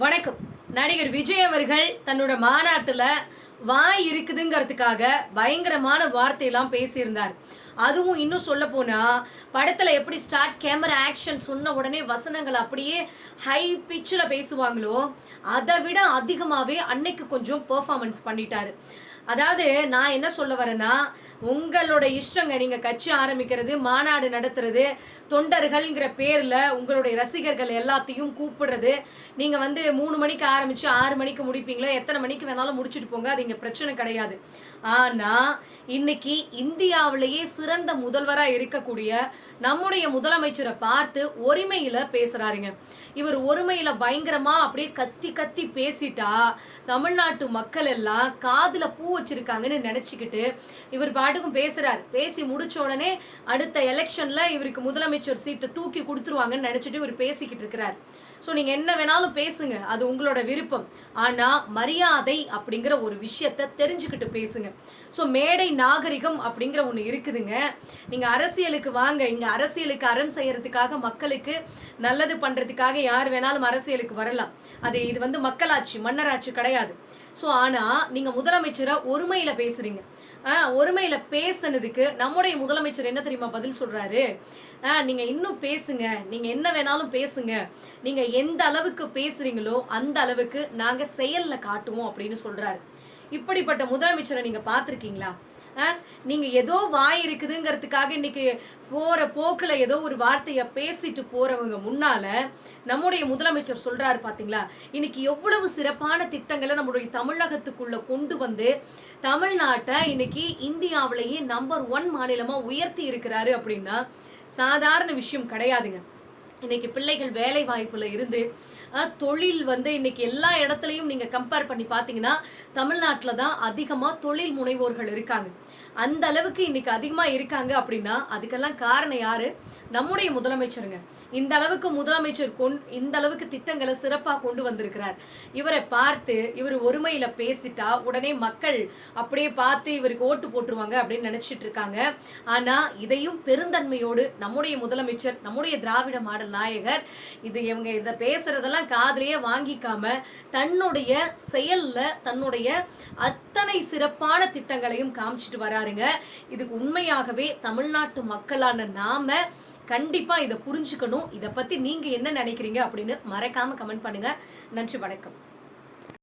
வணக்கம். நடிகர் விஜய் அவர்கள் தன்னோட மாநாட்டில் வாய் இருக்குதுங்கிறதுக்காக பயங்கரமான வார்த்தையெல்லாம் பேசியிருந்தார். அதுவும் இன்னும் சொல்ல போனால் படத்தில் எப்படி ஸ்டார்ட் கேமரா ஆக்ஷன் சொன்ன உடனே வசனங்கள் அப்படியே ஹை பிச்சில் பேசுவாங்களோ அதை விட அதிகமாகவே அன்னைக்கு கொஞ்சம் பெர்ஃபார்மன்ஸ் பண்ணிட்டாரு. அதாவது நான் என்ன சொல்ல வரேன்னா உங்களோட இஷ்டங்க நீங்க கட்சி ஆரம்பிக்கிறது மாநாடு நடத்துறது தொண்டர்கள்ங்கிற பேர்ல உங்களுடைய ரசிகர்கள் எல்லாத்தையும் கூப்பிடுறது. நீங்க வந்து மூணு மணிக்கு ஆரம்பிச்சு ஆறு மணிக்கு முடிப்பீங்களோ எத்தனை மணிக்கு வேணாலும் முடிச்சுட்டு போங்க அது இங்க பிரச்சனை கிடையாது. ஆனா இன்னைக்கு இந்தியாவிலேயே சிறந்த முதல்வரா இருக்கக்கூடிய நம்முடைய முதலமைச்சரை பார்த்து ஒருமையில பேசுறாருங்க. இவர் ஒருமையில பயங்கரமா அப்படியே கத்தி கத்தி பேசிட்டா தமிழ்நாட்டு மக்கள் எல்லாம் காதுல பூ வச்சிருக்காங்கன்னு நினைச்சுக்கிட்டு இவர் பாட்டுக்கும் பேசுறாரு. பேசி முடிச்ச உடனே அடுத்த எலெக்ஷன்ல இவருக்கு முதலமைச்சர் சீட்டை தூக்கி கொடுத்துருவாங்கன்னு நினைச்சிட்டு இவர் பேசிக்கிட்டு இருக்கிறார். ஸோ நீங்க என்ன வேணாலும் பேசுங்க. அது உங்களோட விருப்பம். ஆனா மரியாதை அப்படிங்கிற ஒரு விஷயத்த தெரிஞ்சுக்கிட்டு பேசுங்க. ஸோ மேடை நாகரிகம் அப்படிங்கிற ஒன்று இருக்குதுங்க. நீங்க அரசியலுக்கு வாங்க. இங்க அரசியலுக்கு அறம் செய்யறதுக்காக மக்களுக்கு நல்லது பண்றதுக்காக யார் வேணாலும் அரசியலுக்கு வரலாம். அது இது வந்து மக்களாட்சி மன்னராட்சி கிடையாது. ஸோ ஆனா நீங்க முதலமைச்சரை ஒருமையில பேசுறீங்க. ஒருமையில பேசுனதுக்கு நம்முடைய முதலமைச்சர் என்ன தெரியுமா பதில் சொல்றாரு? ஆஹ் நீங்க இன்னும் பேசுங்க. நீங்க என்ன வேணாலும் பேசுங்க. நீங்க எந்த அளவுக்கு பேசுறீங்களோ அந்த அளவுக்கு நாங்க செயல்ல காட்டுவோம் அப்படின்னு சொல்றாரு. இப்படிப்பட்ட முதலமைச்சரை நீங்க பார்த்திருக்கீங்களா? நீங்கள் ஏதோ வாய் இருக்குதுங்கிறதுக்காக இன்னைக்கு போகிற போக்கில் ஏதோ ஒரு வார்த்தையை பேசிட்டு போறவங்க முன்னால நம்முடைய முதலமைச்சர் சொல்றாரு பார்த்தீங்களா இன்னைக்கு எவ்வளவு சிறப்பான திட்டங்களை நம்மளுடைய தமிழகத்துக்குள்ள கொண்டு வந்து தமிழ்நாட்டை இன்னைக்கு இந்தியாவிலேயே நம்பர் ஒன் மாநிலமாக உயர்த்தி இருக்கிறாரு அப்படின்னா சாதாரண விஷயம் கிடையாதுங்க. இன்னைக்கு பிள்ளைகள் வேலை வாய்ப்புல இருந்து தொழில் வந்து இன்னைக்கு எல்லா இடத்துலையும் நீங்க கம்பேர் பண்ணி பார்த்தீங்கன்னா தமிழ்நாட்டில் தான் அதிகமாக தொழில் முனைவோர்கள் இருக்காங்க. அந்த அளவுக்கு இன்னைக்கு அதிகமாக இருக்காங்க அப்படின்னா அதுக்கெல்லாம் காரணம் யாரு? நம்முடைய முதலமைச்சருங்க. இந்த அளவுக்கு முதலமைச்சர் கொண் இந்த அளவுக்கு திட்டங்களை சிறப்பாக கொண்டு வந்திருக்கிறார். இவரை பார்த்து இவர் ஒருமையில பேசிட்டா உடனே மக்கள் அப்படியே பார்த்து இவருக்கு ஓட்டு போட்டுருவாங்க அப்படின்னு நினைச்சிட்டு இருக்காங்க. ஆனா இதையும் பெருந்தன்மையோடு நம்முடைய முதலமைச்சர் நம்முடைய திராவிட மாடல் நாயகர். இது இவங்க இதை பேசுறதெல்லாம் காதலையே வாங்கிக்காம தன்னுடைய செயல்ல தன்னுடைய அத்தனை சிறப்பான திட்டங்களையும் காமிச்சிட்டு வராருங்க. இதுக்கு உண்மையாகவே தமிழ்நாட்டு மக்களான நாம கண்டிப்பா இதை புரிஞ்சுக்கணும். இதை பத்தி நீங்க என்ன நினைக்கிறீங்க அப்படின்னு மறக்காம கமெண்ட் பண்ணுங்க. நன்றி வணக்கம்.